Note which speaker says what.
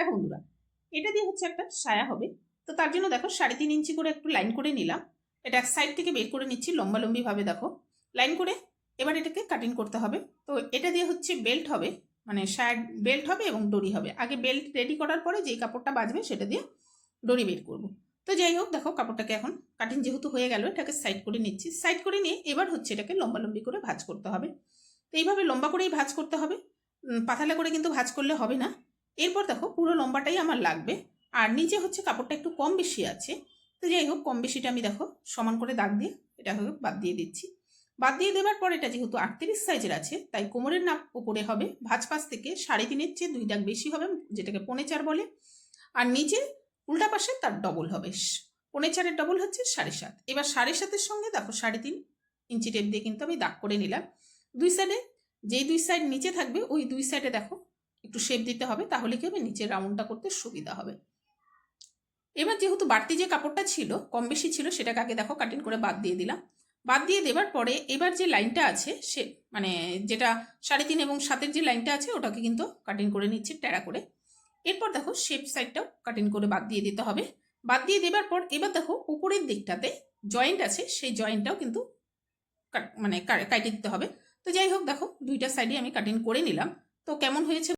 Speaker 1: দেখো বন্ধুরা। এটা দিয়ে হচ্ছে একটা সায়া হবে। তো তার জন্য দেখো সাড়ে তিন ইঞ্চি করে একটু লাইন করে নিলাম। এটা এক সাইড থেকে বের করে নিচ্ছি লম্বা লম্বিভাবে দেখো। লাইন করে এবার এটাকে কাটিং করতে হবে। তো এটা দিয়ে হচ্ছে বেল্ট হবে মানে সাইড বেল্ট হবে এবং দড়ি হবে। আগে বেল্ট রেডি করার পরে যেই কাপড়টা বাজবে সেটা দিয়ে দড়ি বের করব। তো যাই হোক, দেখো কাপড়টাকে এখন কাটিং যেহেতু হয়ে গেল, এটাকে সাইড করে নিচ্ছি। সাইড করে নিয়ে এবার হচ্ছে এটাকে লম্বা লম্বি করে ভাঁজ করতে হবে। তো এইভাবে লম্বা করেই ভাঁজ করতে হবে। পাতালা করে কিন্তু ভাঁজ করলে হবে না। এরপর দেখো পুরো লম্বাটাই আমার লাগবে। আর নিচে হচ্ছে কাপড়টা একটু কম বেশি আছে। তো যাই হোক, কম বেশিটা আমি দেখো সমান করে দাগ দিয়ে এটা হোক বাদ দিয়ে দিচ্ছি। বাদ দিয়ে দেওয়ার পর এটা যেহেতু আটত্রিশ সাইজের আছে, তাই কোমরের নাপ উপরে হবে। ভাঁজ পাশ থেকে সাড়ে তিনের চেয়ে দুই দাগ বেশি হবে, যেটাকে পনে চার বলে। আর নিচে উল্টা পাশে তার ডবল হবে। পনে চারের ডবল হচ্ছে সাড়ে সাত। এবার সাড়ে সাতের সঙ্গে দেখো সাড়ে তিন ইঞ্চি টেপ দিয়ে কিন্তু আমি দাগ করে নিলাম। দুই সাইডে যেই দুই সাইড নিচে থাকবে, ওই দুই সাইডে দেখো একটু শেপ দিতে হবে, তাহলে কি হবে? নিচের রাউন্ডটা করতে সুবিধা হবে। এবার যেহেতু বাড়তি যে কাপড়টা ছিল, কম বেশি ছিল, সেটাকে আগে দেখো কাটিং করে বাদ দিয়ে দিলাম। বাদ দিয়ে দেবার পরে এবার যে লাইনটা আছে, সে মানে যেটা সাড়ে তিন এবং সাতের যে লাইনটা আছে, ওটাকে কিন্তু কাটিং করে নিচ্ছি, টেরা করে। এরপর দেখো শেপ সাইডটাও কাটিং করে বাদ দিয়ে দিতে হবে। বাদ দিয়ে দেবার পর এবার দেখো, উপরের দিকটাতে জয়েন্ট আছে, সেই জয়েন্টটাও কিন্তু মানে কাটে দিতে হবে। তো যাই হোক, দেখো, দুইটা সাইডে আমি কাটিং করে নিলাম। তো কেমন হয়েছে